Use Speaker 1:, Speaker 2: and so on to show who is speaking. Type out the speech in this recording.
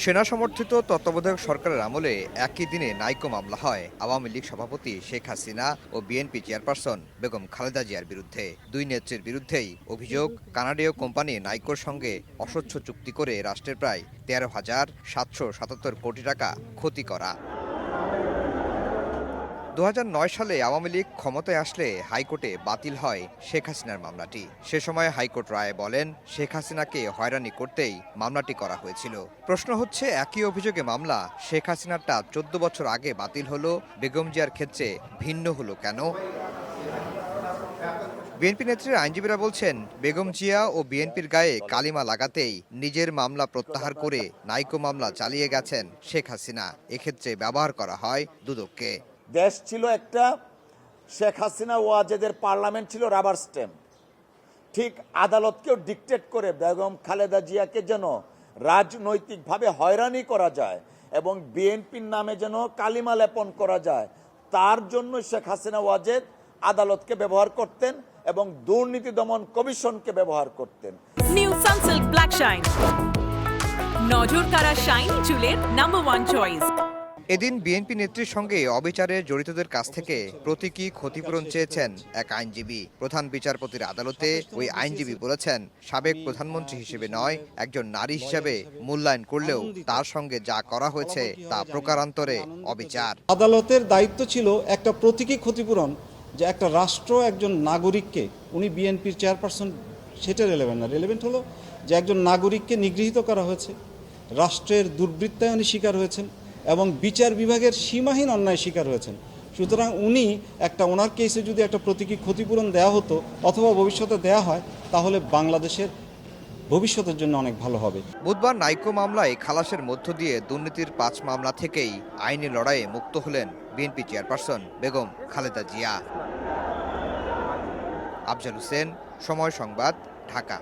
Speaker 1: সেনা সমর্থিত তত্ত্বাবধায়ক সরকারের আমলে একই দিনে নাইকো মামলা হয়। আওয়ামী লীগ সভাপতি শেখ হাসিনা ও বিএনপি চেয়ারপারসন বেগম খালেদা জিয়ার বিরুদ্ধে। দুই নেত্রীর বিরুদ্ধেই অভিযোগ, কানাডীয় কোম্পানি নাইকোর সঙ্গে অস্বচ্ছ চুক্তি করে রাষ্ট্রের প্রায় তেরো হাজার সাতশো সাতাত্তর কোটি টাকা ক্ষতি করা। দু হাজার নয় সালে আওয়ামী লীগ ক্ষমতায় আসলে হাইকোর্টে বাতিল হয় শেখ হাসিনার মামলাটি। সে সময় হাইকোর্ট রায়ে বলেন, শেখ হাসিনাকে হয়রানি করতেই মামলাটি করা হয়েছিল। প্রশ্ন হচ্ছে, একই অভিযোগে মামলা শেখ হাসিনারটা চোদ্দ বছর আগে বাতিল হলো, বেগম জিয়ার ক্ষেত্রে ভিন্ন হলো কেন? বিএনপি নেত্রীর আইনজীবীরা বলছেন, বেগম জিয়া ও বিএনপির গায়ে কালিমা লাগাতেই নিজের মামলা প্রত্যাহার করে নাইকো মামলা চালিয়ে গেছেন শেখ হাসিনা। এক্ষেত্রে ব্যবহার করা হয় দুদককে।
Speaker 2: দেশ ছিল একটা শেখ হাসিনা ওয়াজেদের পার্লামেন্ট ছিল রাবার স্ট্যাম্প ঠিক আদালতকেও ডিকটেট করে বেগম খালেদা জিয়াকে যেন রাজনৈতিকভাবে হয়রানি করা যায় এবং বিএনপির নামে যেন কালিমা লেপন করা যায়, তার জন্য শেখ হাসিনা ওয়াজেদ আদালতকে ব্যবহার করতেন এবং দুর্নীতি দমন কমিশনকে ব্যবহার করতেন।
Speaker 3: নিউ সানসিল্ক ব্ল্যাক শাইন নজর কারা শাইনি চুলের নাম্বার ওয়ান চয়েস
Speaker 1: এদিন বিএনপি নেত্রীর সঙ্গে অবিচারে জড়িতদের কাছ থেকে প্রতীকী ক্ষতিপূরণ চেয়েছেন এক আইনজীবী। প্রধান বিচারপতির আদালতে ওই আইনজীবী বলেছেন, সাবেক প্রধানমন্ত্রী হিসেবে নয়, একজন নারী হিসেবে মূল্যায়ন করলেও তার সঙ্গে যা করা হয়েছে তা প্রকারান্তরে অবিচার।
Speaker 4: আদালতের দায়িত্ব ছিল একটা প্রতীকী ক্ষতিপূরণ, যে একটা রাষ্ট্র একজন নাগরিককে, উনি বিএনপির চেয়ারপারসন, সেটা রেলেভেন্ট না। রেলেভেন্ট হলো যে একজন নাগরিককে নিগৃহীত করা হয়েছে, রাষ্ট্রের দুর্বৃত্তায়নে শিকার হয়েছেন এবং বিচার বিভাগের সীমাহীন অন্যায় শিকার হয়েছেন। সুতরাং উনি একটা ওনার কেসে যদি একটা প্রতীকী ক্ষতিপূরণ দেওয়া হতো অথবা ভবিষ্যতে দেয়া হয়, তাহলে বাংলাদেশের ভবিষ্যতের জন্য অনেক ভালো হবে।
Speaker 1: বুধবার নাইকো মামলায় খালাসের মধ্য দিয়ে দুর্নীতির পাঁচ মামলা থেকেই আইনি লড়াইয়ে মুক্ত হলেন বিএনপি চেয়ারপারসন বেগম খালেদা জিয়া। আফজাল হোসেন, সময় সংবাদ, ঢাকা।